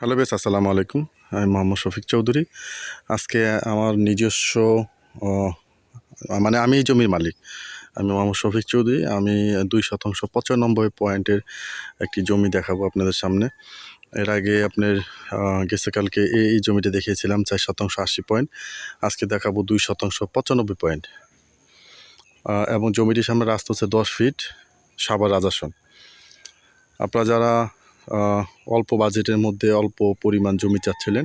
Hello বেশ আসসালামু আলাইকুম। আমি মোহাম্মদ শফিক চৌধুরী। আজকে আমার নিজস্ব মানে আমি জমির মালিক। আমি মোহাম্মদ শফিক চৌধুরী। আমি দুই শতাংশ পঁচানব্বই পয়েন্টের একটি জমি দেখাবো আপনাদের সামনে। এর আগে আপনার আহ, গেছে কালকে এই জমিটা দেখিয়েছিলাম চার শতাংশ আশি পয়েন্ট। আজকে দেখাবো দুই শতাংশ পঁচানব্বই পয়েন্ট। এবং জমিটির সামনে রাস্তা হচ্ছে দশ ফিট সাবার রাজাসন। আপনারা যারা অল্প বাজেটের মধ্যে অল্প পরিমাণ জমি চাচ্ছিলেন।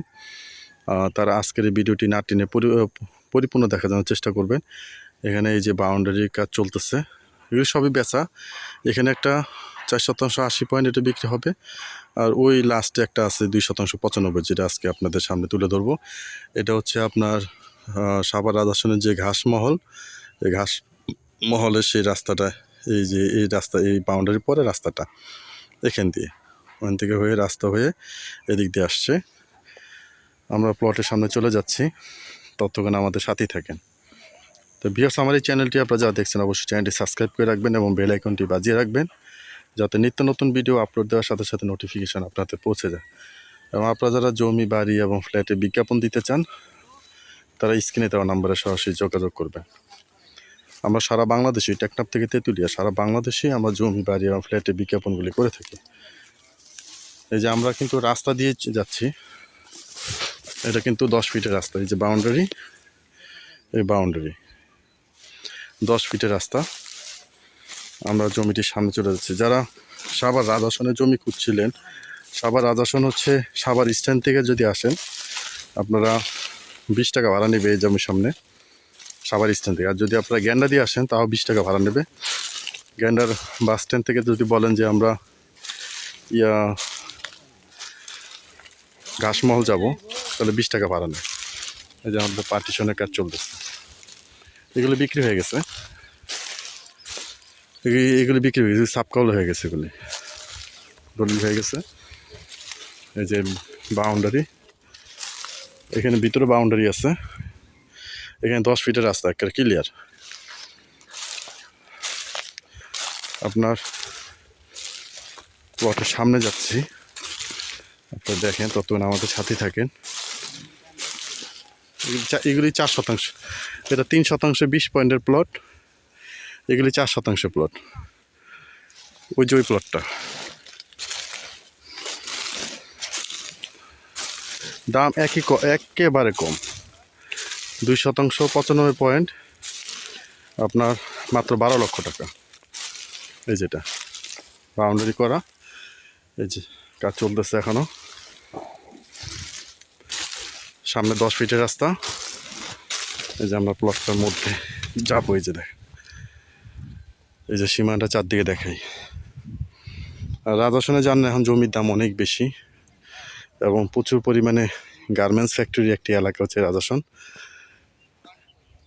তারা আজকের এই ভিডিওটি না টেনে পরিপূর্ণ দেখা যাওয়ার চেষ্টা করবেন। এখানে এই যে বাউন্ডারির কাজ চলতেছে, এগুলো সবই বেচা। এখানে একটা চার শতাংশ আশি পয়েন্ট এটা বিক্রি হবে। আর ওই লাস্টে একটা আছে দুই শতাংশ পঁচানব্বই, যেটা আজকে আপনাদের সামনে তুলে ধরবো। এটা হচ্ছে আপনার সাভার রাজাসনের যে ঘাস মহল এই ঘাস মহলের সেই রাস্তাটা, এই যে এই রাস্তা, এই বাউন্ডারির পরে রাস্তাটা, এখান দিয়ে। ওখান থেকে হয়ে রাস্তা হয়ে এদিক দিয়ে আসছে। আমরা প্লটের সামনে চলে যাচ্ছি। ততক্ষণ আমাদের সাথেই থাকেন। তো বিয়ার্স আমার এই চ্যানেলটি আপনারা যারা দেখছেন, অবশ্যই চ্যানেলটি সাবস্ক্রাইব করে রাখবেন এবং বেল আইকনটি বাজিয়ে রাখবেন, যাতে নিত্য নতুন ভিডিও আপলোড দেওয়ার সাথে সাথে নোটিফিকেশান আপনাদের পৌঁছে যায়। এবং আপনারা যারা জমি, বাড়ি এবং ফ্ল্যাটে বিজ্ঞাপন দিতে চান, তারা স্ক্রিনে দেওয়া নাম্বারে সরাসরি যোগাযোগ করবেন। আমরা সারা বাংলাদেশে টেকনাপ থেকে তেঁতুলিয়া, সারা বাংলাদেশে আমরা জমি, বাড়ি এবং ফ্ল্যাটে বিজ্ঞাপনগুলি করে থাকি। এই যে আমরা কিন্তু রাস্তা দিয়ে যাচ্ছি। এটা কিন্তু দশ ফিটের রাস্তা, এই যে বাউন্ডারি এই বাউন্ডারি দশ ফিটের রাস্তা। আমরা জমিটির সামনে চলে যাচ্ছি। যারা সাভার রাজাসনের জমি খুঁজছিলেন সাবার রাজাসন হচ্ছে সাভার স্ট্যান্ড থেকে যদি আসেন, আপনারা বিশ টাকা ভাড়া নেবে এই জমির সামনে, সাভার স্ট্যান্ড থেকে। আর যদি আপনারা গ্যান্ডা দিয়ে আসেন, তাও বিশ টাকা ভাড়া নেবে। গ্যান্ডার বাস স্ট্যান্ড থেকে যদি বলেন যে আমরা ইয়া ঘাসমহল যাব, তাহলে বিশ টাকা ভাড়া এই যে আমাদের পার্টিশনের কাজ চলতেছে। এগুলো বিক্রি হয়ে গেছে। এগুলি বিক্রি হয়ে গেছে সাপকাউল হয়ে গেছে এগুলি। দলিল হয়ে গেছে। এই যে বাউন্ডারি এখানে ভিতরে বাউন্ডারি আছে। এখানে দশ ফিটের রাস্তা একটা ক্লিয়ার আপনার প্লটের সামনে যাচ্ছি। আপনারা দেখেন ততক্ষণ আমাদের সাথে থাকেন। এগুলি চার শতাংশ। এটা তিন শতাংশ বিশ পয়েন্টের প্লট, এগুলি চার শতাংশ প্লট। ওই যে ওই প্লটটা। দাম একই একেবারে কম। দুই শতাংশ পঁচানব্বই পয়েন্ট, আপনার মাত্র বারো লক্ষ টাকা। এই যেটা বাউন্ডারি করা। এই যে। কাজ চলতেছে এখনও। সামনে দশ ফিটের রাস্তা। এই যে আমরা প্লটটার মধ্যে যাব, এই যে দেখ। এই যে সীমাটা চারদিকে দেখাই। আর রাজাসনে জানেন এখন জমির দাম অনেক বেশি। এবং প্রচুর পরিমাণে গার্মেন্টস ফ্যাক্টরি একটি এলাকা হচ্ছে রাজাসন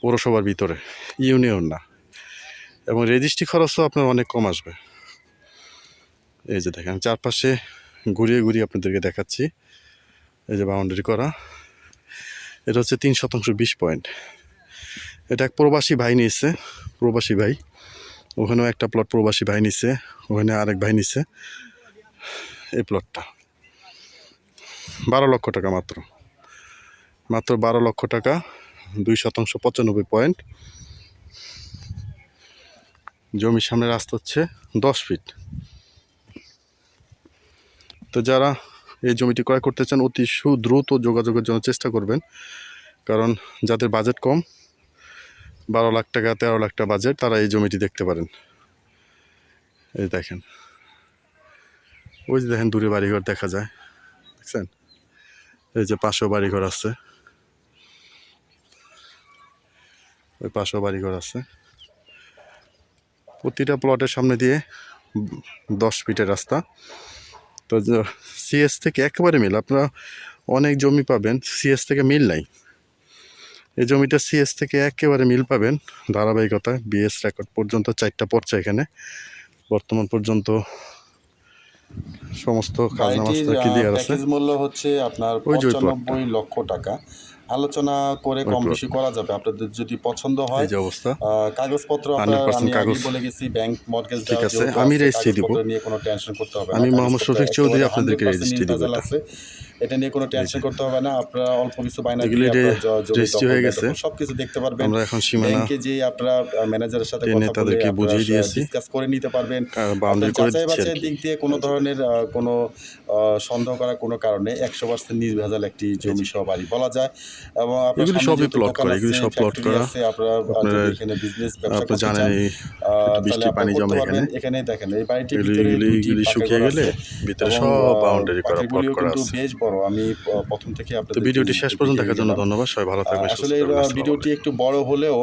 পৌরসভার ভিতরে। ইউনিয়ন না। এবং রেজিস্ট্রি খরচও আপনার অনেক কম আসবে। এই যে দেখেন চারপাশে ঘুরিয়ে ঘুরিয়ে আপনাদেরকে দেখাচ্ছি। এই যে বাউন্ডারি করা। এটা হচ্ছে তিন শতাংশ বিশ পয়েন্ট এটা এক প্রবাসী ভাই নিয়েছে, প্রবাসী ভাই। ওখানেও একটা প্লট প্রবাসী ভাই নিছে, ওখানে আরেক ভাই নিছে। এই প্লটটা বারো লক্ষ টাকা মাত্র। মাত্র বারো লক্ষ টাকা, দুই শতাংশ পঁচানব্বই পয়েন্ট জমির সামনে রাস্তা হচ্ছে দশ ফিট তো যারা এই জমিটি ক্রয় করতে চান, অতি সুদ্রুত যোগাযোগের জন্য চেষ্টা করবেন। কারণ যাদের বাজেট কম, বারো লাখ টাকা, তেরো লাখ টাকা বাজেট, তারা এই জমিটি দেখতে পারেন। এই দেখেন। ওই যে দেখেন, দূরে বাড়িঘর দেখা যায়। দেখছেন? এই যে পাশেও বাড়িঘর আছে। ওই পাশেও বাড়িঘর আছে। প্রতিটা প্লটের সামনে দিয়ে দশ ফিটের রাস্তা। তো সিএস থেকে একেবারে মিল আপনারা অনেক জমি পাবেন সিএস থেকে মিল নাই। এই জমিটা সিএস থেকে একেবারে মিল পাবেন ধারাবাহিকতা বিএস রেকর্ড পর্যন্ত চারটা পড়ছে এখানে। বর্তমান পর্যন্ত সমস্ত কাজ ক্লিয়ার আছে। মূল্য হচ্ছে আপনার পঁচানব্বই লক্ষ টাকা। আলোচনা করে কম বেশি করা যাবে। আপনাদের যদি পছন্দ হয় এই যে অবস্থা। কাগজপত্র 100% আমি কাগজ। বলে গেছি ব্যাংক মর্গেজ ঠিক আছে, আমি রেজিস্ট্রি দিব। নিয়ে কোনো টেনশন করতে হবে না। আমি মোহাম্মদ শফিক চৌধুরী আপনাদেরকে 100% দিব আছে। এটা নিয়ে কোনো টেনশন করতে হবে না আপনারা অল্প কিছু বায়না হয়ে গেছে। সবকিছু দেখতে পারবেন আমরা এখন সীমানা যে আপনারা ম্যানেজারের সাথে কথা বলে তাদেরকে বুঝিয়ে দিয়েছি। ডিসকাস করে নিতে পারবেন বাউন্ডারি করে দিচ্ছি দিক দিয়ে কোনো ধরনের কোনো সন্দেহ করার কোনো কারণে একশো পার্সেন্ট নির্ভেজাল একটি জমি সহ বাড়ি বলা যায় এবং আপনার সবই plot করা, এগুলি সব factory করা। আছে, আপনারা এখানে বিজনেস ব্যবসা করতে জানেন বৃষ্টি পানি জমে এখানে। এখানেই দেখেন এই এগুলি ভিতরে শুকিয়ে গেলে ভিতরে সব বাউন্ডারি করা প্লট করা আছে বেশ বড় আমি প্রথম থেকে আপনাদের ভিডিওটি শেষ পর্যন্ত দেখার জন্য ধন্যবাদ সবাই ভালো থাকবেন আসলে ভিডিওটি একটু বড় হলেও